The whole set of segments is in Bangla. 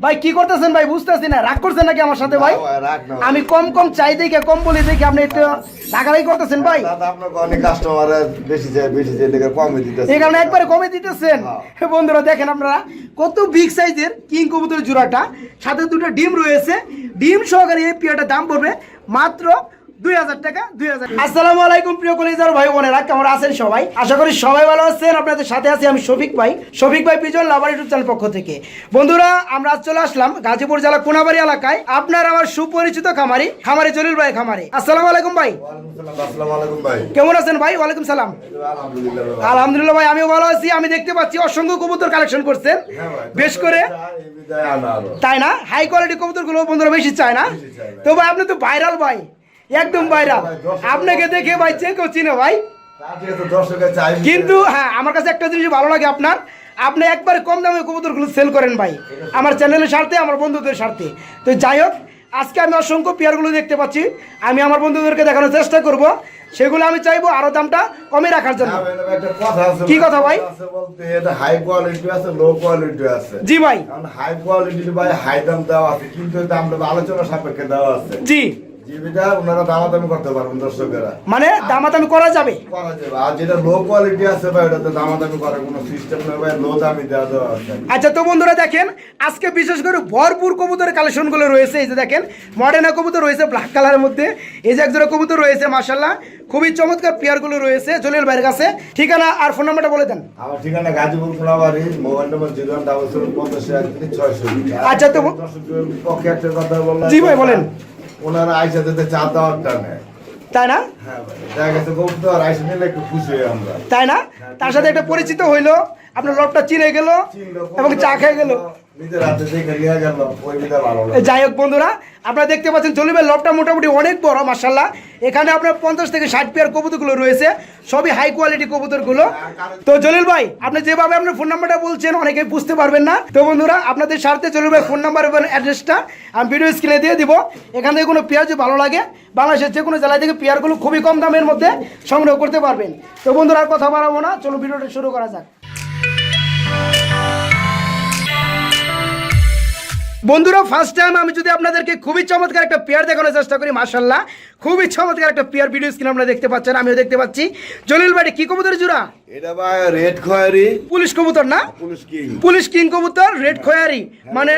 ভাই কি করতেছেন ভাই? বুঝতেছি না। রাগ করছেন নাকি আমার সাথে ভাই। আমি কম কম চাই দেখে কম বলি দেখে আপনি একটু টাকাটাই করতেছেন ভাই? অনেক কাস্টমার বেশি চাই বেশি চাই দেখে কমে দিতেছেন এই কারণে একবারে কমে দিতেছেন। হ্যাঁ। বন্ধুরা দেখেন আপনারা কত বিগ সাইজের কিং কবুতরের জোড়াটা। সাথে দুটো ডিম রয়েছে। ডিম সহকারে এই পিয়াটার দাম পড়বে মাত্র টাকা দুই হাজার আসসালামু আলাইকুম প্রিয় কলেজার ভাই বোনেরা কেমন আছেন সবাই? আশা করি সবাই ভালো আছেন। আপনাদের সাথে আছি আমি শফিক ভাই শফিক ভাই পিজন লাভার ইউটিউব চ্যানেল পক্ষ থেকে। বন্ধুরা আমরা আজ চলে আসলাম গাজীপুর জেলা কোনাবাড়ি এলাকায়। আপনার আমার সুপরিচিত খামারি খামারি জলিল ভাই খামারি। আসসালামু আলাইকুম ভাই। আসসালামু আলাইকুম ভাই। কেমন আছেন ভাই? ওয়ালাইকুম সালাম। আলহামদুলিল্লাহ ভাই। আমিও ভালো আছি। আমি দেখতে পাচ্ছি অসংখ্য কবুতর কালেকশন করছেন। হ্যাঁ বেশ করে। তাই না? হাই কোয়ালিটি কবুতরগুলো বন্ধুরা বেশি চায় না? তো ভাই আপনি তো ভাইরাল ভাই। একদম দর্শক- আপনাকে দেখে ভাই যে কেউ চিনে ভাই। কিন্তু হ্যাঁ আমার কাছে একটা জিনিস ভালো লাগে আপনার। আপনি একবারে কম দামে কবুতরগুলো সেল করেন ভাই। আমার চ্যানেলের স্বার্থে আমার বন্ধুদের স্বার্থে। তো যাই হোক আজকে আমি অসংখ্য পেয়ারগুলো দেখতে পাচ্ছি। আমি আমার বন্ধুদেরকে দেখানোর চেষ্টা করব। সেগুলো আমি চাইব আরও দামটা কমে রাখার জন্য। কি কথা ভাই? বলতে এটা হাই কোয়ালিটি আছে লো কোয়ালিটি আছে। জি ভাই। হাই কোয়ালিটির ভাই হাই দাম দেওয়া আছে কিন্তু দামটা আলোচনা সাপেক্ষে দেওয়া আছে। জি। জীবিকা ওনারা দামাদামি করতে পারবেন দর্শকেরা। মানে দামাদামি করা যাবে? করা যাবে। আর যেটা লো কোয়ালিটি আছে ভাই ওটাতে দামাদামি করার কোনো সিস্টেম নেই ভাই লো দামি দেওয়া দেওয়া আচ্ছা তো বন্ধুরা দেখেন আজকে বিশেষ করে ভরপুর কবুতরের কালেকশনগুলো রয়েছে এই যে দেখেন মডার্না কবুতর রয়েছে ব্ল্যাক কালারের মধ্যে। এই যে একজোড়া কবুতর রয়েছে মাসাল্লাহ খুবই চমৎকার পেয়ারগুলো রয়েছে জলিল ভাইয়ের কাছে। ঠিকানা আর ফোন নাম্বারটা বলে দেন। আমার ঠিকানা Gazipur mobile number zero double seven পঞ্চাশ আচ্ছা, তো- পক্ষে একটা কথা বললাম। জি ভাই, বলেন। ওনারা আইসা দিতে চা দেওয়ার নেয় তাই না? হ্যাঁ তাই না? তার সাথে একটা পরিচিত হইল আপনার লবটা চিনে গেল এবং চা খেয়ে গেল। যাই হোক বন্ধুরা, আপনারা দেখতে পাচ্ছেন জলিবের লবটা মোটামুটি অনেক বড় মাসাল্লাহ এখানে আপনার পঞ্চাশ থেকে ষাট পেয়ার কবুতরগুলো রয়েছে, সবই হাই কোয়ালিটি কবুতরগুলো। তো জলিল ভাই, আপনি যেভাবে আপনার ফোন নাম্বারটা বলছেন অনেকে বুঝতে পারবেন না। তো বন্ধুরা, আপনাদের স্বার্থে জলিল ভাই ফোন নাম্বার এবং অ্যাড্রেসটা আমি ভিডিও স্ক্রিনে দিয়ে দিব। এখান থেকে কোনো যদি ভালো লাগে, বাংলাদেশের যে কোনো জেলা থেকে পেয়ারগুলো খুবই কম দামের মধ্যে সংগ্রহ করতে পারবেন। তো বন্ধুরা, আর কথা বাড়াবো না চলো ভিডিওটা শুরু করা যাক। বন্ধুরা ফার্স্ট টাইম আমি যদি আপনাদেরকে খুবই চমৎকার একটা পেয়ার দেখানোর চেষ্টা করি মার্শাল্লাহ খুবই চমৎকার একটা পেয়ার ভিডিও স্ক্রিন আপনারা দেখতে পাচ্ছেন আমিও দেখতে পাচ্ছি। জলিল ভাই কি কবুতর জোড়া এটা ভাই রেড খয়েরি। পুলিশ কবুতর না? Police king. পুলিশ কিং কবুতর রেড খয়ারি। মানে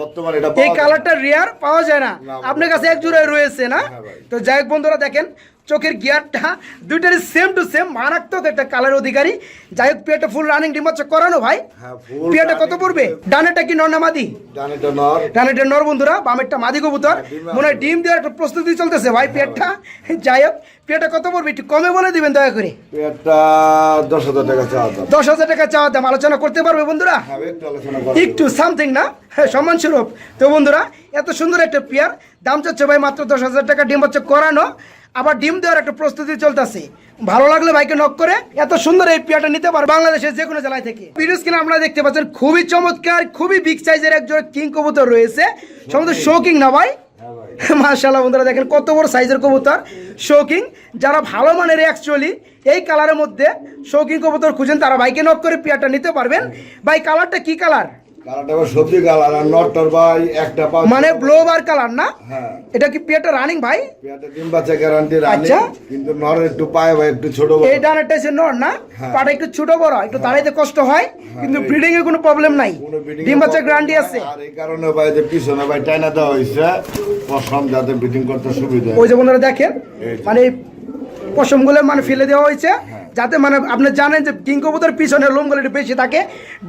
বর্তমানে এটা এই। কালারটা রেয়ার পাওয়া যায় না। আপনার কাছে এক জোড়ায় রয়েছে না? হ্যাঁ তো যাই হোক বন্ধুরা দেখেন চোখের গিয়ারটা দুইটারই সেম টু সেম মারাত্মক একটা কালার অধিকারী। যাই হোক পেয়ারটা ফুল রানিং ডিমাচ্ছে করানো ভাই। হ্যাঁ, কত পড়বে? ডানেটা কি নর্নামাদি ডানেটা নর। ডানেটের নর বন্ধুরা বামেরটা মাদি কবুতর। মনে হয় ডিম দেওয়ার একটা প্রস্তুতি চলতেছে ভাই পেটটা। যাই হোক পেটটা কত পড়বে একটু কমে বলে দিবেন দয়া করে। দশ হাজার টাকা চাওয়া দাম। দশ হাজার টাকা চাওয়া দাম আলোচনা করতে পারবে বন্ধুরা? হ্যাঁ একটু সামথিং না? হ্যাঁ সম্মান স্বরূপ। তো বন্ধুরা এত সুন্দর একটা পেয়ার দাম চাচ্ছে ভাই মাত্র দশ হাজার টাকা ডিম হচ্ছে করানো। আবার ডিম দেওয়ার একটা প্রস্তুতি চলতেছে। ভালো লাগলে ভাইকে নক করে এত সুন্দর এই পেয়ারটা নিতে পারবে বাংলাদেশের যে কোনো জেলায় থেকে। ভিডিও স্ক্রিনে আপনারা দেখতে পাচ্ছেন খুবই চমৎকার খুবই বিগ সাইজের একজন কিং কবুতর রয়েছে। সম্ভবত শৌকিং না ভাই? হ্যাঁ মার্শাল্লাহ বন্ধুরা দেখেন কত বড় সাইজের কবুতর। শৌকিং যারা ভালো মানের অ্যাকচুয়ালি এই কালারের মধ্যে শৌকিং কবুতর খুঁজেন তারা বাইকে নক করে পেয়ারটা নিতে পারবেন। ভাই কালারটা কি কালার সবজি কালার আর নটটার ভাই একটা মানে ব্লোবার কালার না? হ্যাঁ। এটা কি পেয়ারটা রানিং ভাই? ডিম বাচ্চা গ্যারান্টি রানি আচ্ছা। কিন্তু নর একটু পায় ভাই একটু ছোট বড়। এই ডানেরটা এসে নর না? হ্যাঁ। পাটা একটু ছোট বড় একটু দাঁড়াইতে কষ্ট হয় কিন্তু ব্রিডিং এ কোনো প্রবলেম নাই। ডিম বাচ্চা গ্যারান্টি আছে। আর এই কারণে ভাই যে পিছনে ভাই টাইনা দেওয়া হয়েছে পশম যাতে ব্রিডিং করতে সুবিধা ওই যে বন্ধুরা দেখেন মানে পশমগুলো মানে ফেলে দেওয়া হয়েছে হ্যাঁ। যাতে মানে আপনি জানেন যে কিং কবুতর পিছনে লোমগুলো একটু বেশি থাকে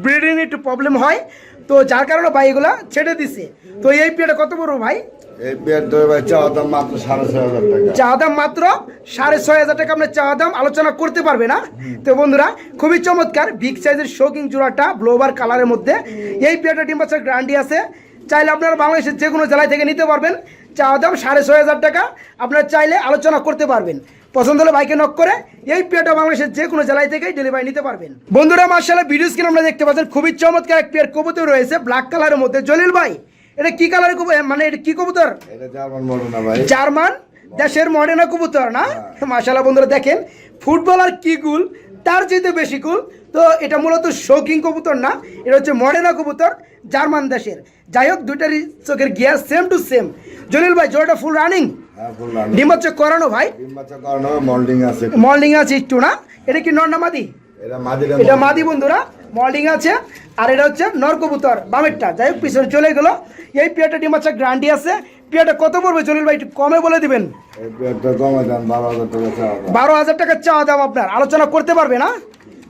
ব্রিডিং একটু প্রবলেম হয়। তো যার কারণে ভাই এগুলা ছেড়ে দিছে। তো এই পিয়াটা কত বড় ভাই? এই পেয়ারটা ভাই চাওয়া দাম মাত্র সাড়ে ছয় হাজার টাকা। দাম মাত্র সাড়ে ছয় হাজার টাকা। আপনার দাম আলোচনা করতে পারবে না। তো বন্ধুরা খুবই চমৎকার বিগ সাইজের শোকিং জোড়াটা ব্লোবার কালারের মধ্যে। এই পেয়ারটা ডিম বাচ্চার গ্যারান্টি আছে। চাইলে আপনারা বাংলাদেশের যে কোনো জেলায় থেকে নিতে পারবেন। চা দাম সাড়ে ছয় হাজার টাকা। আপনারা চাইলে আলোচনা করতে পারবেন। পছন্দ হলে বাইকে নক করে এই পেয়ারটা বাংলাদেশের যে কোনো জেলায় থেকেই ডেলিভারি নিতে পারবেন। বন্ধুরা মার্শাল্লাহ ভিডিও স্ক্রিন আমরা দেখতে পাচ্ছেন খুবই চমৎকার এক পেয়ার কবুতর রয়েছে ব্ল্যাক কালারের মধ্যে। জলিল ভাই এটা কি কালারের মানে এটা কি কবুতর? জার্মান দেশের মডেনা কবুতর না? মাশাল্লাহ বন্ধুরা দেখেন ফুটবল আর কি গুল তার চাইতে বেশি কুল। তো এটা মূলত শৌকিং কবুতর না এটা হচ্ছে মডেনা কবুতর জার্মান দেশের। যাই হোক দুইটারই চোখের gear same to same Jalil ভাই জোড়াটা ফুল রানিং হ্যাঁ ডিম হচ্ছে করানো ভাই? ডিম বাচ্চা করানো মল্ডিং আছে। মর্নিং আছে একটু না? এটা কি নর না মাদি? এটা মাদি বন্ধুরা মর্নিং আছে আর এটা হচ্ছে নর কবুতর বামেরটা। যাই হোক পিছনে চলে গেলো। এই পিয়াটা ডিম বাচ্চা গ্রান্ডি আছে। পিয়াটা কত পড়বে জলিল ভাই একটু কমে বলে দিবেন। বারো হাজার টাকা চাওয়া দাম। বারো হাজার টাকা চাওয়া দাম আপনার আলোচনা করতে পারবে না?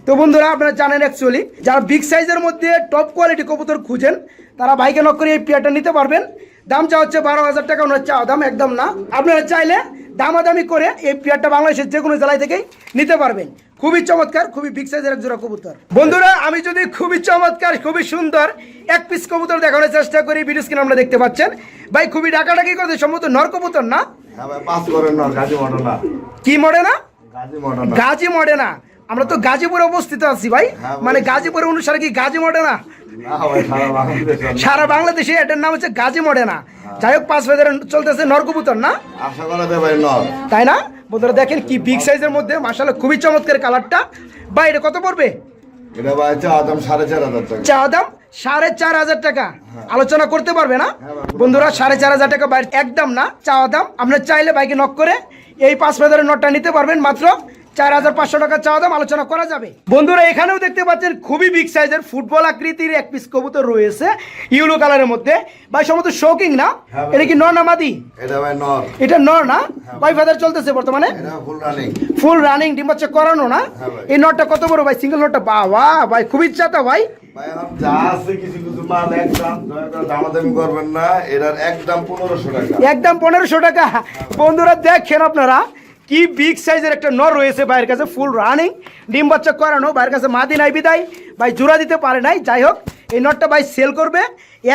তো বন্ধুরা আপনারা জানেন অ্যাকচুয়ালি যারা বিগ সাইজের মধ্যে টপ কোয়ালিটি কবুতর খুঁজেন তারা বাইকে নক করে এই পেয়ারটা নিতে পারবেন। দাম চা হচ্ছে বারো হাজার টাকা ওনার চাওয়া দাম একদম না। আপনারা চাইলে দামাদামি করে এই পেয়ারটা বাংলাদেশের যে কোনো জেলায় থেকেই নিতে পারবেন। খুবই চমৎকার খুবই বিগ সাইজের এক জোড়া কবুতর। বন্ধুরা আমি যদি খুবই চমৎকার খুবই সুন্দর এক পিস কবুতর দেখানোর চেষ্টা করি ভিডিও স্ক্রিন আমরা দেখতে পাচ্ছেন। ভাই খুবই ডাকাডাকি করতে সম্ভবত নর কবুতর না? হ্যাঁ কি মডে না? গাজী মডে না। আমরা তো গাজীপুরে অবস্থিত আছি ভাই। হ্যাঁ, মানে গাজীপুরে অনুসারে কি গাজী মডে না? না সারা বাংলাদেশ এটার নাম হচ্ছে গাজী মডে না। যাই হোক পাঁচ ফেদার চলতেছে নরকবুতর না? তাই না? বন্ধুরা দেখেন কি বিগ সাইজের মধ্যে মাসাল্লাহ খুবই চমৎকার কালারটা ভাই এটা কত পড়বে? এটা ভাই চাওয়া দাম সাড়ে চার হাজার টাকা। চা দাম সাড়ে চার হাজার টাকা। আলোচনা করতে পারবে না? হ্যাঁ, বন্ধুরা সাড়ে চার হাজার টাকা বাইরে একদম না। চাওয়া দাম আপনার চাইলে বাইকে নক করে এই পাঁচ বাজারের নোটটা নিতে পারবেন। মাত্র চার হাজার পাঁচশো টাকা চাওয়া দাম আলোচনা করা যাবে। বন্ধুরা এখানেও দেখতে পাচ্ছেন খুবই বিগ সাইজের ফুটবল আকৃতির এক পিস কবুতর রয়েছে ইউলো কালারের মধ্যে। ভাই সম্ভবত শৌকিং না? হ্যাঁ, ভাই। এটা কি নর না মাদি? এটা নর। না? কয় ফেদার চলতেছে বর্তমানে? ফুল রানিং ডিম বাচ্চা করানো না? হ্যাঁ ভাই। এই নটটা কত বড় ভাই? সিঙ্গেল নটটা বাবা ভাই খুবই চাতা ভাই। ভাই একদম পনেরোশো টাকা। বন্ধুরা দেখেন আপনারা কি বিগ সাইজের একটা নর রয়েছে ভাইয়ের কাছে ফুল রানিং ডিম বাচ্চা করানো, ভাইয়ের কাছে মাদি নাই বিদায়। ভাই জোড়া দিতে পারে নাই, যাই হোক, এই নটটা ভাই সেল করবে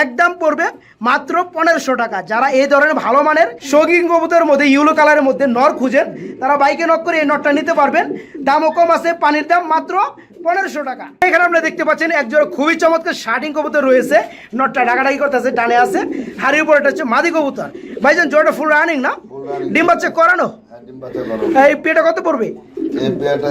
একদম পড়বে মাত্র পনেরোশো টাকা। যারা এই ধরনের ভালো মানের শৌখিন কবুতরের মধ্যে ইউলো কালারের মধ্যে নর খুঁজেন, তারা বাইকে নক করে এই নটটা নিতে পারবেন। দামও কম আছে, পানির দাম মাত্র পনেরোশো টাকা। এখানে আপনারা দেখতে পাচ্ছেন, একজোড়া খুবই চমৎকার শার্টিং কবুতর রয়েছে। নটটা ডাকাডাকি করতেছে, ডানে আছে। হাড়ির উপর এটা হচ্ছে মাদি কবুতর। ভাইজান, জোড়াটা ফুল রানিং না। ডিম বাচ্চা করানো? হ্যাঁ, ডিম বাচ্চা করো এই পেটা কত পড়বে?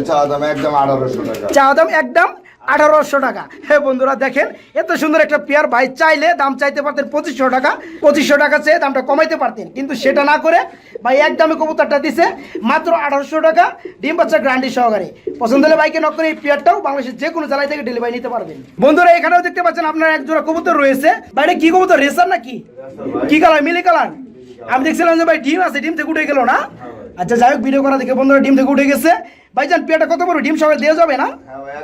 চা দাম একদম আঠারোশো টাকা। হ্যাঁ বন্ধুরা দেখেন এত সুন্দর একটা পেয়ার ভাই চাইলে দাম চাইতে পারতেন পঁচিশশো টাকা। পঁচিশশো টাকা চেয়ে দামটা কমাইতে পারতেন। কিন্তু সেটা না করে ভাই এক দামে কবুতরটা দিছে মাত্র আঠারোশো টাকা ডিম বাচ্চা গ্রান্ডি সহকারে। পছন্দ হলে বাইকে নক করে এই পেয়ারটাও বাংলাদেশের যে কোনো জেলায় থেকে ডেলিভারি নিতে পারবেন। বন্ধুরা এখানেও দেখতে পাচ্ছেন আপনার এক জোড়া কবুতর রয়েছে। বাইরে কি কবুতর? রেসার নাকি? কি কালার মিলি কালার আমি দেখছিলাম যে ভাই ডিম আছে ডিম থেকে উঠে গেল না? আচ্ছা যাই হোক ভিডিও করা দেখে বন্ধুরা ডিম থেকে উঠে গেছে। ভাইজান পেয়ারটা কত বড় ডিম সবাই দেওয়া যাবে না? হ্যাঁ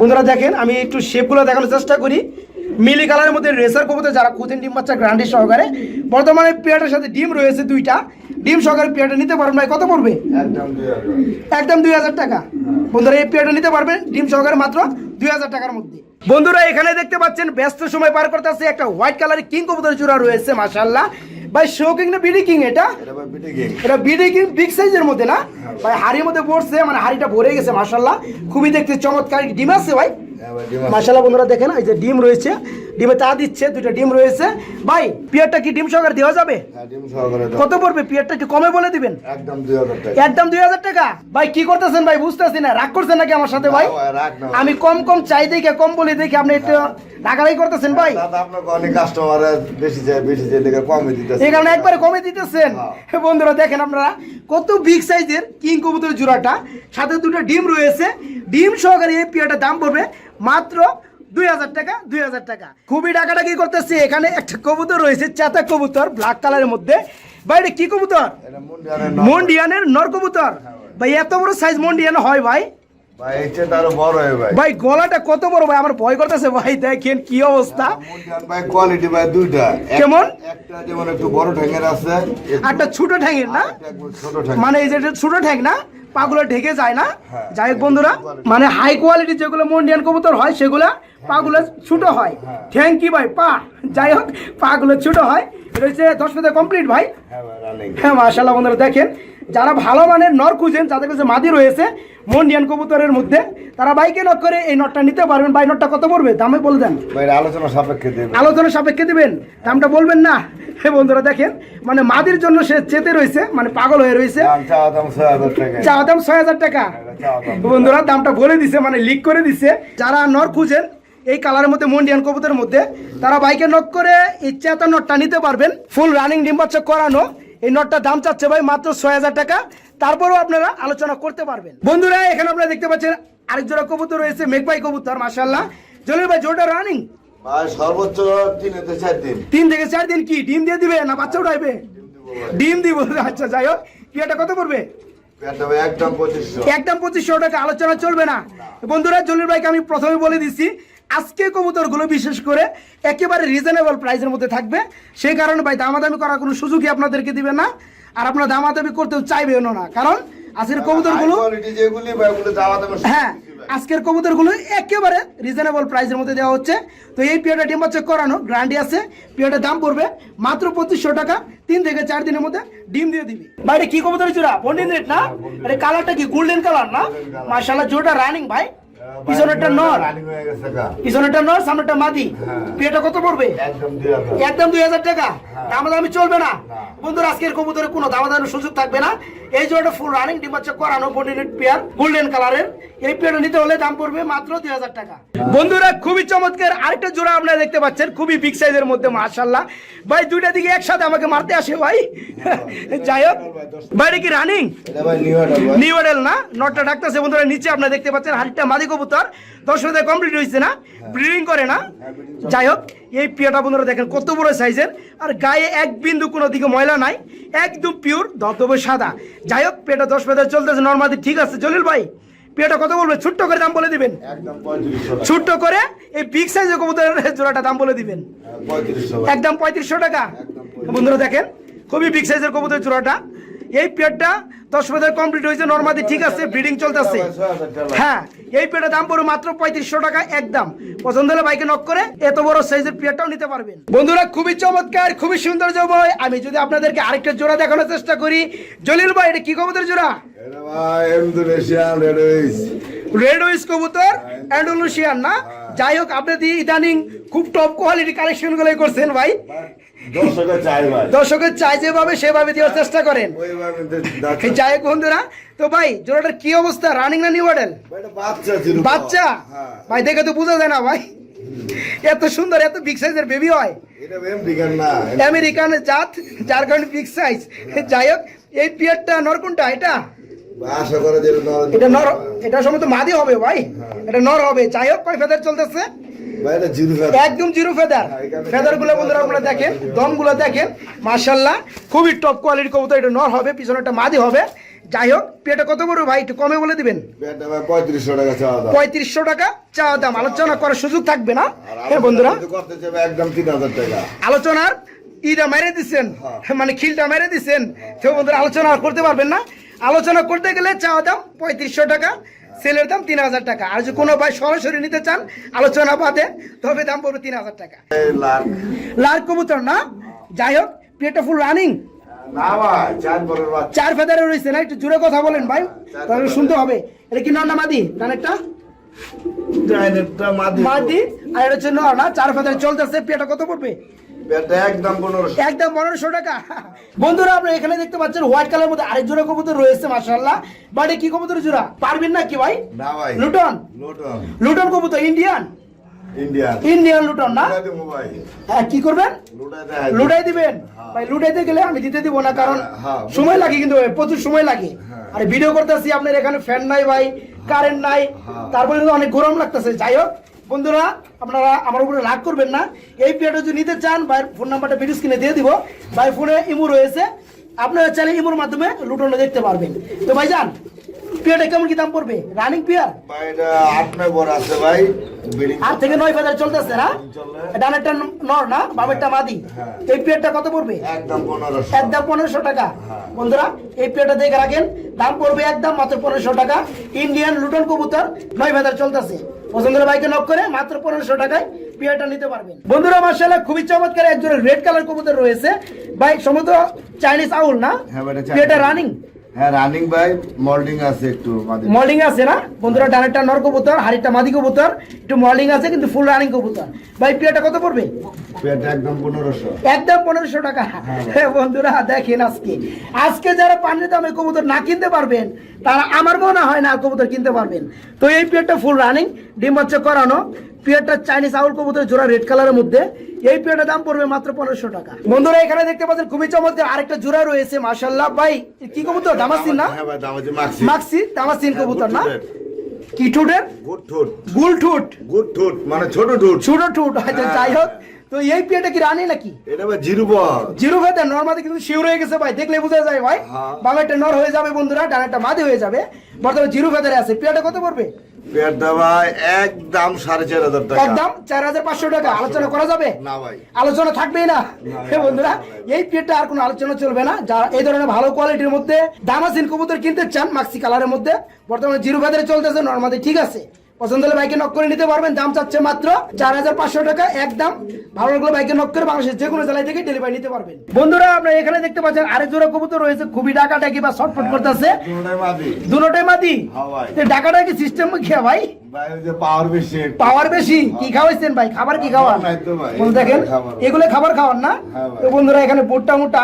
বন্ধুরা দেখেন আমি একটু শেপগুলো দেখানোর চেষ্টা করি। মিলি কালারের মধ্যে রেসার কবুতর যারা খুঁজেন ডিম বাচ্চা গ্রান্ডি সহকারে। বর্তমানে পেয়ারটার সাথে ডিম রয়েছে দুইটা। ডিম সহকারে পেয়ারটা নিতে পারবেন ভাই কত পড়বে? একদম দুই হাজার টাকা। বন্ধুরা এই পেয়ারটা নিতে পারবেন ডিম সহকারে মাত্র দুই হাজার টাকার মধ্যে। বন্ধুরা এখানে দেখতে পাচ্ছেন ব্যস্ত সময় পার করতে আছে একটা হোয়াইট কালারের কিং কবুতর চূড়া রয়েছে মাশাল্লাহ ভাই শো কিং না বিডি কিং এটা? এটা বিডি কিং বিগ সাইজের মধ্যে না? ভাই হাড়ির মধ্যে পড়ছে মানে হাড়িটা ভরে গেছে মাসাল্লাহ খুবই দেখতে চমৎকার ডিম আছে ভাই। হ্যাঁ। মাশাল্লাহ বন্ধুরা দেখেন এই যে ডিম রয়েছে ডিমে চা দিচ্ছে দুইটা ডিম রয়েছে। ভাই পিয়ারটা কি ডিম সহকারে দেওয়া যাবে? হ্যাঁ। কত পড়বে? পিয়ারটা একটু কমে বলে দিবেন। একদম দুই হাজার টাকা। একদম দুই হাজার টাকা? ভাই কি করতেছেন ভাই? বুঝতেছি না রাগ করছেন নাকি আমার সাথে ভাই। আমি কম কম চাই দেখে কম বলি দেখে আপনি একটু রাগারাগি করতেছেন ভাই? অনেক কাস্টমার বেশি চাই বেশি চাই লেগে কমে দিতেছে। এই কারণে একবারে কমে দিতেছেন। হ্যাঁ। বন্ধুরা দেখেন আপনারা কত বিগ সাইজের কিং কবুতরের জোড়াটা। সাথে দুটো ডিম রয়েছে। ডিম সহকারে এই দাম পড়বে মাত্র দুই হাজার টাকা দুই হাজার টাকা। খুবই ডাকাডাকি করতেছে এখানে একটা কবুতর রয়েছে চাতা কবুতর ব্ল্যাক কালারের মধ্যে। বাইরে কি কবুতর? মন্ডিয়ানের নর। কবুতর। ভাই। এত বড় সাইজ মন্ডিয়ান হয় ভাই। ভাই হয় ভাই। ভাই গলাটা কত বড় ভাই? আমার ভয় করতেছে ভাই দেখেন কি অবস্থা। ভাই কোয়ালিটি ভাই দুইটা। কেমন? একটা যেমন একটু বড় ঠ্যাঙের আছে একটা ছোট ঠ্যাঙের না? মানে এই যে ছোট ঠ্যাং না? পাগুলো ঢেকে যায় না? হ্যাঁ। যাই হোক বন্ধুরা মানে হাই কোয়ালিটি যেগুলো মন্ডিয়ান কবুতর হয় সেগুলো পাগুলো ছোট হয়। থ্যাংক ইউ ভাই পা। যাই হোক পাগুলো ছোট হয়। রয়েছে দশ মিনিট কমপ্লিট ভাই। হ্যাঁ মাসাল্লাহ হ্যাঁ মাশাল্লাহ বন্ধুরা দেখেন। যারা ভালো মানের নর খুঁজেন যাদের কাছে মাদি রয়েছে মন্ডিয়ান কবুতরের মধ্যে তারা বাইকে নক করে এই নটটা নিতে পারবেন। বাই নটটা কত পড়বে? দামে বলে দেন। আলোচনা সাপেক্ষে দেবে আলোচনা সাপেক্ষে দিবেন? দামটা বলবেন না। হে বন্ধুরা দেখেন মানে মাদির জন্য সে চেতে রয়েছে মানে পাগল হয়ে রয়েছে। চাওয়া দাম ছয় হাজার টাকা। টাকা। বন্ধুরা দামটা বলে দিছে মানে লিক করে দিছে। যারা নর খুঁজেন এই কালারের মধ্যে মন্ডিয়ান কবুতরের মধ্যে তারা বাইকে নক করে ইচ্ছা এত নটটা নিতে পারবেন। ফুল রানিং ডিম করানো। এই নটটার দাম চাচ্ছে ভাই মাত্র ছয় হাজার টাকা। তারপরেও আপনারা আলোচনা করতে পারবেন। বন্ধুরা এখানে আপনারা দেখতে পাচ্ছেন আরেক জোড়া কবুতর রয়েছে মেঘপাই কবুতর মাসাল্লাহ জলিল ভাই জোরটা রানিং সর্বোচ্চ তিন থেকে চার দিন। কি? ডিম দিয়ে দিবে না বাচ্চা উঠাইবে? ডিম দিব আচ্ছা যাই হোক। পিয়াটা কত পড়বে? একদম পঁচিশশো। টাকা আলোচনা চলবে না। বন্ধুরা জলিল ভাইকে আমি প্রথমে বলে দিচ্ছি আজকে কবুতরগুলো বিশেষ করে একেবারে রিজনেবল প্রাইসের মধ্যে থাকবে। সেই কারণে ভাই দামাদামি করার কোনো সুযোগই আপনাদেরকে দিবে না। আর আপনারা দামাদামি করতেও চাইবেন না। কারণ আজকের কবুতরগুলো ভাই হ্যাঁ আজকের কবুতরগুলো একেবারে রিজনেবল প্রাইসের মধ্যে দেওয়া হচ্ছে। তো এই পিয়াটা ডিম বাচ্চা করানো গ্যারান্টি আছে। পিয়াটার দাম পড়বে মাত্র পঁচিশশো টাকা। তিন থেকে চার দিনের মধ্যে ডিম দিয়ে দিবি। বাইরে কি কবুতর চূড়া বন্ডিন রেট না? আরে কালারটা কি? গোল্ডেন কালার না? মার্শাল্লাহ জোটা রানিং ভাই। পিছনেরটা নর। রানিং হয়ে গেছে গা। পিছনেরটা নর সামনেরটা মাদি। হ্যাঁ। কত পড়বে? একদম দুই হাজার। একদম দুই হাজার টাকা। দামাদামি চলবে না। না। বন্ধুরা আজকের কবুতরে কোনো দামাদামির সুযোগ থাকবে না। এই জোড়াটা ফুল রানিং ডিম বাচ্চা করানো বন্ডিনেট পেয়ার গোল্ডেন কালারের এই পেয়ারটা নিতে হলে দাম পড়বে মাত্র দুই হাজার টাকা। বন্ধুরা খুবই চমৎকার আরেকটা জোড়া আপনারা দেখতে পাচ্ছেন। খুবই বিগ সাইজের মধ্যে মাশাল্লাহ ভাই দুইটা দিকে একসাথে আমাকে মারতে আসে ভাই। যাই হোক। বাইরে কি রানিং এটা নিউ অর্ডার না? নটটা ডাকতেছে বন্ধুরা নিচে আপনারা দেখতে পাচ্ছেন। হাড়িটা মাদি কবুতর। দশ মিনিটে কমপ্লিট হয়েছে না? ব্রিডিং করে না? যাই হোক এই পিয়াটা বন্ধুরা দেখেন কত বড় সাইজের আর গায়ে এক বিন্দু কোনো দিকে ময়লা নাই একদম পিওর ধবধবে সাদা। যাই হোক পেটা দশ পেটা চলতেছে। নর্মালি ঠিক আছে। জলিল ভাই পেটা কত বলবে? ছোট্ট করে দাম বলে দিবেন। ছোট্ট করে এই বিগ সাইজের কবুতরের জোড়াটা দাম বলে দিবেন। হ্যাঁ, একদম পঁয়ত্রিশশো টাকা। বন্ধুরা দেখেন খুবই বিগ সাইজের কবুতর জোড়াটা। এই পেটটা দশ বছর কমপ্লিট হয়েছে নর্মালি ঠিক আছে ব্রিডিং চলতেছে। হ্যাঁ এই পেটের দাম পড়বে মাত্র পঁয়ত্রিশশো টাকা একদম। পছন্দ হলে বাইকে নক করে এত বড় সাইজের পেয়ারটাও নিতে পারবেন। বন্ধুরা খুবই চমৎকার খুবই সুন্দর জবয় আমি যদি আপনাদেরকে আরেকটা জোড়া দেখানোর চেষ্টা করি জলিল ভাই এটা কি কবুতর জোড়া? রেড কবুতর অ্যান্ডোলুশিয়ান না? যাই হোক আপনি ইদানিং খুব টপ কোয়ালিটি কালেকশনগুলো করছেন ভাই দর্শকের চাই যেভাবে সেভাবে দেওয়ার চেষ্টা করেন। যাই হোক বন্ধুরা তো ভাই জোড়াটার কি অবস্থা? রানিং না নিউ মডেল বাচ্চা হ্যাঁ। ভাই দেখে তো বোঝা যায় না ভাই। এত সুন্দর এত বিগ সাইজের বেবি হয়। আমেরিকান জাত যার কারণে বিগ সাইজ যাই হোক এই পিয়ারটা নর কোনটা? এটা? এটা নর এটা সম্ভবত মাদি হবে ভাই। এটা নর হবে। যাই হোক কয় ফেদার চলতেছে? একদম জিরো ফেদার। ফেদারগুলো বন্ধুরা আপনারা দেখেন দমগুলো দেখেন মার্শাল্লাহ খুবই টপ কোয়ালিটির কবুতর এটা নর হবে পিছনে একটা মাদি হবে। যাই হোক পেটে কত বড় ভাই একটু কমে বলে দিবেন? পঁয়ত্রিশশো টাকা চাওয়া দাম। পঁয়ত্রিশশো টাকা চা দাম। আলোচনা করার সুযোগ থাকবে না। হ্যাঁ বন্ধুরা। যদি করতে চাইবে একদম তিন হাজার টাকা। আলোচনার ইটা মেরে দিচ্ছেন মানে খিলটা মেরে দিচ্ছেন তো বন্ধুরা আলোচনা করতে পারবেন না। আলোচনা করতে গেলে চা দাম পঁয়ত্রিশশো টাকা। সেলের দাম তিন হাজার টাকা। আর যদি কোনো ভাই সরাসরি নিতে চান আলোচনা বাদে তবে দাম পড়বে তিন হাজার টাকা। লাল। কবুতর না? যাই হোক পেটটা ফুল রানিং চার ফেদারে রয়েছে না? একটু জোরে কথা বলেন ভাই তাহলে শুনতে হবে। এটা কি নন্না মাদি? কানেরটা মাদি। আর না চার ফেদারে চলতেছে। পেটা কত পড়বে? একদম পনেরোশো। টাকা। বন্ধুরা আপনারা এখানে দেখতে পাচ্ছেন হোয়াইট কালার মধ্যে আরেক জোড়া কবুতর রয়েছে কি কবুতর জোড়া? পারবেন না কি ভাই? লুটন? লুটন। কবুতর ইন্ডিয়ান লুটন না? হ্যাঁ কি করবেন? লুটাই দিবেন? ভাই লুটাইতে গেলে আমি দিতে দিব না কারণ হ্যাঁ। সময় লাগে কিন্তু প্রচুর সময় লাগে। আর ভিডিও করতেছি আপনার এখানে ফ্যান নাই ভাই কারেন্ট নাই। হ্যাঁ। তারপরে কিন্তু অনেক গরম লাগতেছে যাই হোক। বন্ধুরা আপনারা আমার উপরে রাগ করবেন না। এই প্লেটটা যদি নিতে চান ভাই ফোন নাম্বারটা ভিডিও স্ক্রিনে দিয়ে দিব। ভাই ফোনে ইমো রয়েছে। আপনারা চাইলে ইমোর মাধ্যমে লুটনটা দেখতে পারবেন। তো ভাই যান পিয়ারটা কেমন কি দাম পড়বে? Running pair? ভাই আছে বিল্ডিং থেকে নয় বাজার চলতেছে না। ডানেরটা নর না? বামেরটা মাদি? হ্যাঁ। এই পিয়ারটা কত পড়বে? একদম পনেরোশো। টাকা। বন্ধুরা এই দেখে রাখেন। দাম পড়বে একদম মাত্র পনেরোশো টাকা। ইন্ডিয়ান লুটন কবুতর নয় বাজার চলতেছে। পছন্দের বাইকে নক করে মাত্র পনেরোশো টাকায় পিয়ারটা নিতে পারবেন। বন্ধুরা মার্শাল্লাহ খুবই চমৎকার একজনের রেড কালার কবুতর রয়েছে। বাইক সমুদ্র চাইনিজ আউল না? হ্যাঁ, এটা রানিং হ্যাঁ রানিং ভাই মল্ডিং আছে একটু মল্ডিং আছে না? বন্ধুরা ডানেরটা নর কবুতর হাড়িটা মাদি কবুতর একটু মল্ডিং আছে কিন্তু ফুল রানিং কবুতর। ভাই কত পড়বে? একদম পনেরোশো। একদম পনেরোশো টাকা। হ্যাঁ বন্ধুরা দেখেন আজকে। আজকে যারা পানির দামে কবুতর না কিনতে পারবেন তারা আমার মনে হয় না কবুতর কিনতে পারবেন। তো এই পিয়ারটা ফুল রানিং ডিম বাচ্চা করানো। পিয়ারটা চাইনিজ আউল কবুতর জোড়া রেড কালারের মধ্যে। এই পিয়ারটার দাম পড়বে মাত্র পনেরোশো টাকা। বন্ধুরা এখানে দেখতে পাচ্ছেন খুবই চমৎকার আরেকটা জোড়া রয়েছে মার্শাল্লাহ ভাই কি কবুতর? দামাসিন না? হ্যাঁ ভাই মাক্সি। দামাসিন কবুতর না? কি ঠুটের? গুড ঠুট। গুল ঠুট। গুড ঠুট মানে ছোট ঠুট। ছোট ঠুট আচ্ছা যাই হোক। তো এই পিয়ারটা কি রানি নাকি? এটা ভাই জিরো বল। জিরো ভেতর নর্মালি কিন্তু শিউর হয়ে গেছে ভাই দেখলে বোঝা যায় ভাই। হ্যাঁ। বামেরটা নর হয়ে যাবে বন্ধুরা ডানেরটা মাদি হয়ে যাবে। বর্তমানে জিরো ভেতরে আছে। পিয়াটা কত পড়বে? একদম সাড়ে চার হাজার টাকা। একদম চার হাজার পাঁচশো টাকা। আলোচনা করা যাবে? না ভাই। আলোচনা থাকবেই না। বন্ধুরা এই পিয়ারটা আর কোনো আলোচনা চলবে না। যারা এই ধরনের ভালো কোয়ালিটির মধ্যে দামাসিন কবুতর কিনতে চান মাক্সি কালারের মধ্যে বর্তমানে জিরো বাজারে চলতেছে নর্মালি ঠিক আছে। পছন্দ হলে বাইকে নক করে নিতে পারবেন। দাম চাচ্ছে মাত্র চার হাজার পাঁচশো টাকা একদম ভালো লাগলে বাইকে নক করে বাংলাদেশের যে কোনো জেলায় থেকে ডেলিভারি নিতে পারবেন। বন্ধুরা আপনারা এখানে দেখতে পাচ্ছেন আরেক জোড়া কবুতর রয়েছে খুবই ডাকাটাকি বা শর্টফট করতেছে। দুটোটাই মাদি। হ্যাঁ ডাকাটাকি সিস্টেম খেয়া ভাই? পাওয়ার বেশি। পাওয়ার বেশি? কি খাওয়াইছেন ভাই? খাবার কি খাওয়ান? দেখেন এগুলো খাবার। খাওয়ান না? হ্যাঁ বন্ধুরা এখানে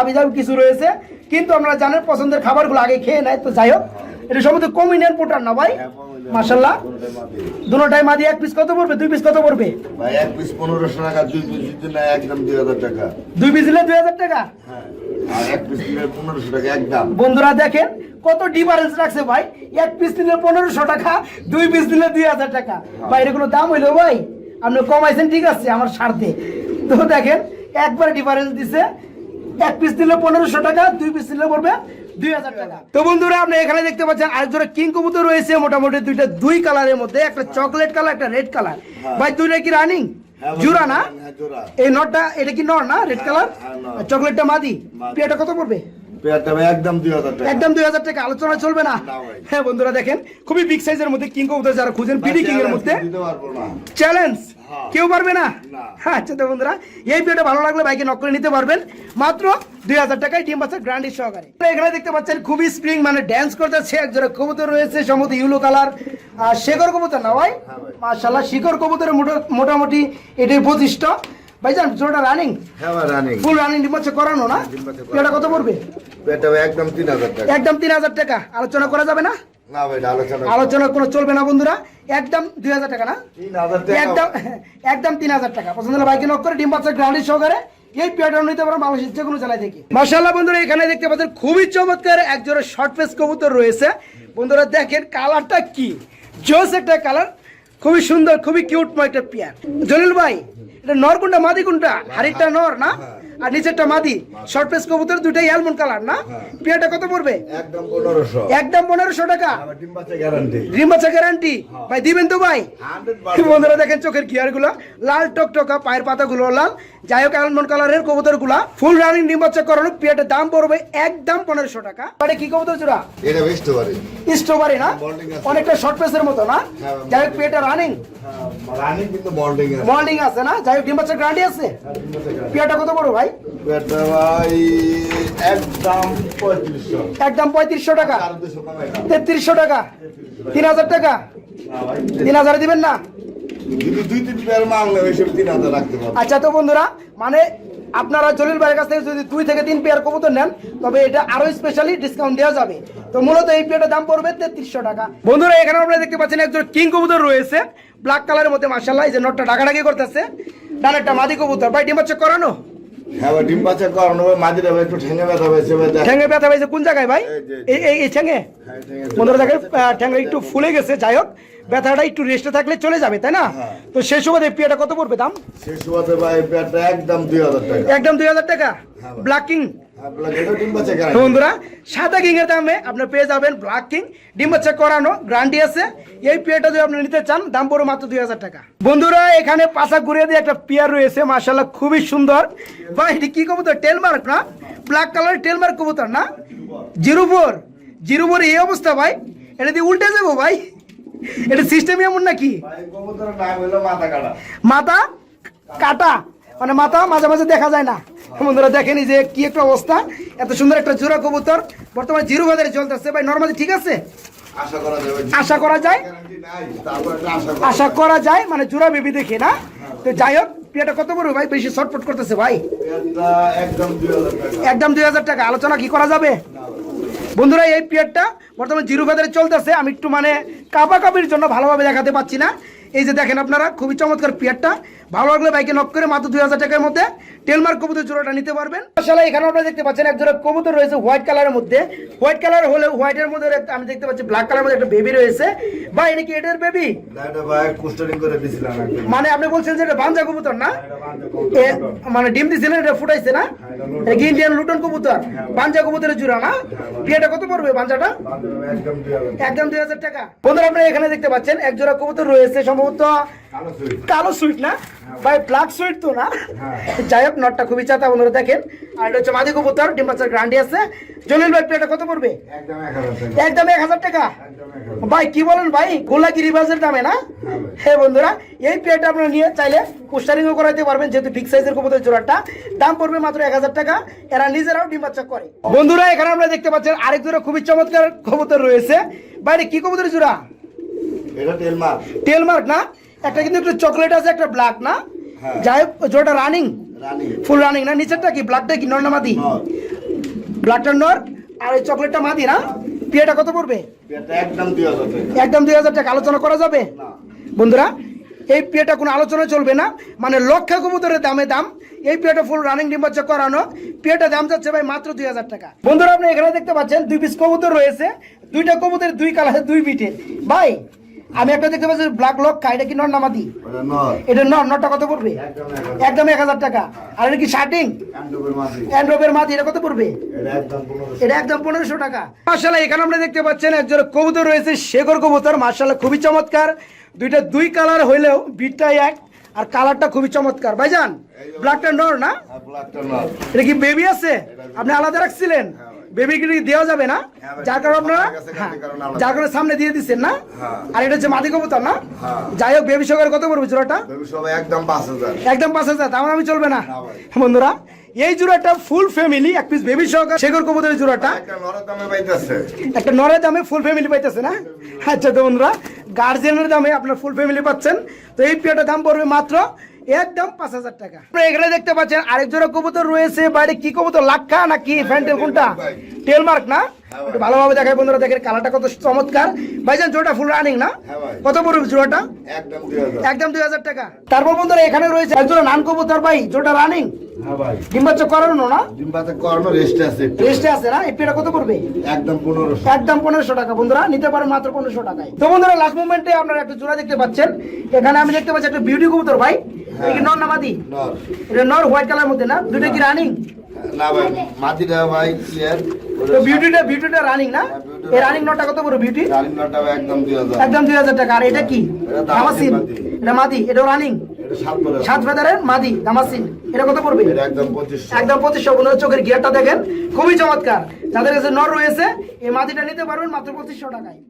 আবিজাব কিছু রয়েছে। কিন্তু আপনারা জানেন পছন্দের খাবারগুলো আগে খেয়ে নেয় তো যাই হোক এটা সমস্ত কমিনিয়ান পোটার না ভাই? হ্যাঁ। মাশাল্লাহ দুটোটাই মাদি। দুটোটাই এক পিস কত পড়বে? দুই পিস কত পড়বে? ভাই এক পিস পনেরোশো টাকা দুই পিস দিতে না একদম দুই হাজার টাকা। দুই পিস দিলে দুই হাজার টাকা? হ্যাঁ আর এক পিস দিলে পনেরোশো টাকা একদম। বন্ধুরা দেখেন কত ডিফারেন্স রাখছে ভাই। এক পিস নিলে পনেরোশো টাকা দুই পিস দিলে দুই হাজার টাকা। ভাই এর কোনো দাম হইল ভাই? আপনি কমাইছেন ঠিক আছে আমার স্বার্থে তো দেখেন একবার ডিফারেন্স দিছে। এক পিস দিলে পনেরোশো টাকা দুই পিস দিলে পড়বে তো বন্ধুরা আপনি এখানে দেখতে পাচ্ছেন জোড়া কিং কবুতর রয়েছে মোটামুটি দুইটা দুই কালারের মধ্যে একটা চকলেট কালার একটা রেড কালার। ভাই দুইটা কি রানিং হ্যাঁ জুরা না? হ্যাঁ, এই নটটা এটা কি নর না রেড কালার? হ্যাঁ, চকলেটটা মাদি। পিয়াটা কত পড়বে? একদম দুই হাজার টাকা। একদম দুই হাজার টাকা আলোচনা চলবে না। হ্যাঁ বন্ধুরা দেখেন খুবই বিগ সাইজের মধ্যে কিং কবুতর যারা খুঁজেন পিডি কিং এর মধ্যে। চ্যালেঞ্জ হ্যাঁ। কেউ পারবে না। হ্যাঁ আচ্ছা তো বন্ধুরা এই ভিডিওটা ভালো লাগলে বাইকে নক করে নিতে পারবেন। মাত্র দুই হাজার টাকায় ডিম বাচ্চা গ্রান্ডি সহকারে। এখানে দেখতে পাচ্ছেন খুবই স্প্রিং মানে ড্যান্স করতেছে এক জোড়া কবুতর রয়েছে সম্ভবত ইউলো কালার আর শেখর কবুতর না ভাই? হ্যাঁ ভাই। মাশাল্লাহ শিখর কবুতরের মোটামুটি এটাই পঁচিশটা ভাইজান জোড়াটা রানিং হ্যাঁ রানিং ফুল রানিং ডিম করানো না। এটা কত পড়বে? একদম তিন হাজার টাকা। একদম তিন হাজার টাকা। আলোচনা করা যাবে না? আলোচনা কোনো চলবে না বন্ধুরা। একদম দুই হাজার টাকা না? একদম একদম তিন হাজার টাকা। পছন্দ হলে বাইকে নক করে ডিম বাচ্চা গ্রাউন্ডের সহকারে এই প্যাটার্ন নিতে পারেন বাংলাদেশের যে কোনো জেলায় থেকে। মার্শাল্লাহ বন্ধুরা এখানে দেখতে পাচ্ছেন খুবই চমৎকার এক জোড়া শর্ট ফেস কবুতর রয়েছে। বন্ধুরা দেখেন কালারটা কি? জোস একটা কালার খুবই সুন্দর খুবই কিউট একটা পেয়ার। জলিল ভাই এটা নর কোনটা? মাদি কোনটা? হাড়িটা নর না? আর নিচেরটা মাদি। শর্ট ফেস কবুতর দুটাই অ্যালমন কালার না? পেয়ারটা কত পড়বে? একদম পনেরোশো। একদম পনেরোশো টাকা। আমার ডিম বাচ্চা গ্যারান্টি রিম বাচ্চা গ্যারান্টি ভাই দিবেন তো ভাই? হান্ড্রেড বন্ধুরা দেখেন চোখের গিয়ারগুলো লাল টকটকা পায়ের পাতা গুলো লাল। যাই হোক আলমন্ড কালারের কবুতরগুলা ফুল রানিং ডিম বাচ্চা করানো পেটের দাম পড়বে একদম পনেরোশো টাকা। মানে কি কবুতর জোড়া? এটা পারে স্ট্রবেরি না? অনেকটা শর্ট পেসের মতো না? হ্যাঁ, যাই হোক পেটে রানিং রানি কিন্তু মল্ডিং আছে। মর্নিং আছে না? যাই হোক ডিম বাচ্চা গ্যারান্টি আছে? পেয়ারটা কত বড় ভাই? একদম পঁয়ত্রিশশো টাকা। তেত্রিশশো টাকা। তিন হাজার টাকা। তিন হাজার দিবেন না? আচ্ছা তো বন্ধুরা মানে আপনারা জলিল ভাইয়ের কাছ থেকে যদি দুই থেকে তিন পেয়ার কবুতর নেন তবে এটা আরও স্পেশালি ডিসকাউন্ট দেওয়া যাবে। তো মূলত এই পেয়ারটার দাম পড়বে তেত্রিশশো টাকা। বন্ধুরা এখানে আপনারা দেখতে পাচ্ছেন একজন কিং কবুতর রয়েছে। ব্ল্যাক কালারের মধ্যে মার্শাল্লাহ এই যে নটটা ডাকাডাকি করতেছে। ডানেরটা মাদি কবুতর। ভাই ডিম হচ্ছে করানো? হ্যাঁ ভাই ডিম বাচ্চা করানো ভাই মাঝিটা ভাই একটু ঠেঙে ব্যথা ব্যথা পাইছে কোন জায়গায় ভাই? এই এই হ্যাঁ, বন্ধুরা দেখেন একটু ফুলে গেছে যাই হোক ব্যথাটা একটু রেস্টে থাকলে চলে যাবে তাই না? হ্যাঁ। তো সেই কত পড়বে দাম? ভাই একদম দুই হাজার টাকা। একদম দুই হাজার টাকা? হ্যাঁ। ব্ল্যাক তো বন্ধুরা সাদা কিং এর দামে আপনার পেয়ে যাবেন ব্ল্যাক কিং ডিম বাচ্চা করানো গ্যারান্টি আছে। এই পেয়ারটা যদি আপনি নিতে চান দাম মাত্র দুই হাজার টাকা। বন্ধুরা এখানে পাশা ঘুরিয়ে দিয়ে একটা পেয়ার রয়েছে মার্শাল্লাহ খুবই সুন্দর। ভাই এটি কি কবুতর? টেলমার্ক না? ব্ল্যাক কালার টেলমার্ক কবুতর না? জিরো ফোর জিরো ফোর এই অবস্থা ভাই। এটা দিয়ে উল্টে যাব ভাই। এটা সিস্টেম এমন নাকি? মাথা কাটা? মানে মাথা মাঝে মাঝে দেখা যায় না। বন্ধুরা দেখেন যে কি একটা অবস্থা। এত সুন্দর একটা জোড়া কবুতর। বর্তমানে জিরো বাজারে চলতেছে। ভাই নর্মালি ঠিক আছে? আশা করা যায় আশা করা যায়? মানে জোড়া বেবি দেখে না। তো যাই হোক কত বড় ভাই? বেশি শর্টপট করতেছে ভাই। একদম দুই হাজার টাকা। আলোচনা কি করা যাবে? বন্ধুরা এই পিয়ারটা বর্তমানে জিরো ফেদারে চলতেছে। আমি একটু মানে কাপা কাপির জন্য ভালোভাবে দেখাতে পাচ্ছি না। এই যে দেখেন আপনারা খুবই চমৎকার পিয়ারটা। ভালো লাগলে বাইকে নক করে মাত্র দুই হাজার টাকার মধ্যে টেলমার্ক কবুতর জোড়াটা নিতে পারবেন। আসলে এখানে আপনারা দেখতে পাচ্ছেন এক জোড়া কবুতর রয়েছে হোয়াইট কালারের মধ্যে। হোয়াইট কালার হলে হোয়াইটের মধ্যে আমি দেখতে পাচ্ছি ব্ল্যাক কালারের মধ্যে একটা বেবি রয়েছে। বা এটা কি এটার বেবি ভাই মানে আপনি বলছেন যে এটা বাঞ্জা কবুতর না? এ, মানে ডিম দিছিলেন এটা ফুটাইছে না? এটা কি ইন্ডিয়ান লুটন কবুতর? বাঞ্জা কবুতরের জোড়া না? বিয়েটা কত পড়বে বাঞ্জাটা? একদম দুই হাজার একদম দুই হাজার টাকা। বন্ধুরা আপনারা এখানে দেখতে পাচ্ছেন এক জোড়া কবুতর রয়েছে সম্ভবত কালো সুইট না? ভাই ব্ল্যাক সুইট তো না? যাই হোক নটটা খুবই চাতা বন্ধুরা দেখেন। আর এটা হচ্ছে মাদি কবুতর ডিম বাচ্চার গ্রান্ডি আছে। জলিল ভাই প্লেটটা কত পড়বে? একদম এক হাজার টাকা। ভাই কি বলেন ভাই? দামে না? হ্যাঁ বন্ধুরা এই আপনারা নিয়ে চাইলে করাইতে পারবেন যেহেতু বিগ সাইজের কবুতর জোড়াটা। দাম পড়বে মাত্র এক হাজার টাকা। এরা নিজেরাও ডিম বাচ্চা করে। বন্ধুরা এখানে আপনারা দেখতে পাচ্ছেন আরেক জোড়া খুবই চমৎকার কবুতর রয়েছে। বাইরে কি কবুতর জোড়া? এটা তেল মার টেল মার্ক না? একটা কিন্তু একটু চকলেট আছে একটা ব্ল্যাক না? হ্যাঁ। যাই হোক জোড়াটা রানিং ফুল রানিং না? নিচেরটা কি? ব্ল্যাকটা কি? নর না মাদি? ব্ল্যাকটা নর আর ওই চকলেটটা মাদি না? পিয়েটা কত পড়বে? একদম দুই হাজার টাকা। আলোচনা করা যাবে? না। বন্ধুরা এই পেটা কোনো আলোচনা চলবে না। মানে লক্ষ কবুতরের দামে দাম। এই পেটা ফুল রানিং ডিম বাচ্চা করানো। পেটা দাম যাচ্ছে ভাই মাত্র দুই হাজার টাকা। বন্ধুরা আপনি এখানে দেখতে পাচ্ছেন দুই পিস কবুতর রয়েছে। দুইটা কবুতরের দুই কালারের দুই বিটের ভাই আমি একটা দেখতে পাচ্ছি ব্ল্যাক লক্ষা এটা কি নর নামাদি এটা নর। নরটা কত পড়বে? একদম এক হাজার। টাকা। আর এটা কি শার্টিং অ্যান্ড্রপের মাদি। এটা কত পড়বে? এটা একদম পনেরোশো। টাকা। মার্শাল্লাহ এখানে আমরা দেখতে পাচ্ছেন একজন কবুতর রয়েছে শেখর কবুতর। মার্শাল্লাহ খুবই চমৎকার। দুইটা দুই কালার হইলেও বিটটা এক আর কালারটা খুবই চমৎকার। ভাইজান ব্ল্যাকটা নর না? নর। এটা কি বেবি আছে? আপনি আলাদা রাখছিলেন? বেবি দেওয়া যাবে না হ্যাঁ যার কারণে আপনারা আমার কাছে হ্যাঁ, গাড়ি কারণে আলাদা। যার কারণে সামনে দিয়ে দিচ্ছেন না। হ্যাঁ। আর এটা হচ্ছে মাদি কবুতর না। যাই হোক বেবি সহকারে কত পড়বে জোড়াটা? একদম পাঁচ হাজার। একদম পাঁচ হাজার তেমন আমি চলবে না। বন্ধুরা এই জোড়াটা ফুল ফ্যামিলি এক পিস বেবি সহকারে শেখর কবুতরের জোড়াটা। একটা নরের দামে ফুল ফ্যামিলি পাইতেছে না? আচ্ছা তো বন্ধুরা গার্জিয়ানের দামে আপনার ফুল ফ্যামিলি পাচ্ছেন। তো এই পেয়ারটার দাম পড়বে মাত্র একদম পাঁচ হাজার টাকা। এখানে দেখতে পাচ্ছেন আরেক জোড়া কবুতর রয়েছে। বাইরে কি কবুতর? লাক্ষা না কি ফ্যান্টেল কোনটা? টেলমার্ক না? একটু ভালোভাবে দেখায় বন্ধুরা দেখেন কালারটা কত চমৎকার। ভাইজান জোড়াটা ফুল রানিং না? হ্যাঁ কত পড়বে জোড়াটা? একদম দুই হাজার। টাকা। তারপর বন্ধুরা এখানে রয়েছে এক জোড়া নান কবুতর ভাই জোড়াটা রানিং হ্যাঁ ডিম্বাচ্চ করানো না? ডিম্বাতে করানো রেস্ট আছে রেস্টে আছে না? এই পেয়ারটা কত পড়বে? একদম পনেরোশো। একদম পনেরোশো টাকা বন্ধুরা। নিতে পারেন মাত্র পনেরোশো টাকায়। তো বন্ধুরা মুভমেন্টে আপনারা একটা জোড়া দেখতে পাচ্ছেন। এখানে আমি দেখতে পাচ্ছি একটা বিউটি কবুতর ভাই। কি নর না মাদি? এটা নর হোয়াইট কালার মধ্যে না? দুটো কি রানিং না ভাই মাটিটা ভাই ক্লিয়ার তো বিউটিটা বিউটিটা রানিং না? এই রানিং নটটা কত বড় বিউটি রানিং নটটা একদম দুই হাজার। একদম দুই হাজার টাকা। আর এটা কি? এটা মাদি। এটা রানিং সাত ফেদারের মাদি দামাসিন। এটা কত পড়বে? একদম পঁচিশশো। চোখের গিয়ারটা দেখেন খুবই চমৎকার। যাদের কাছে নর রয়েছে এই মাদিটা নিতে পারবেন মাত্র পঁচিশশো টাকায়।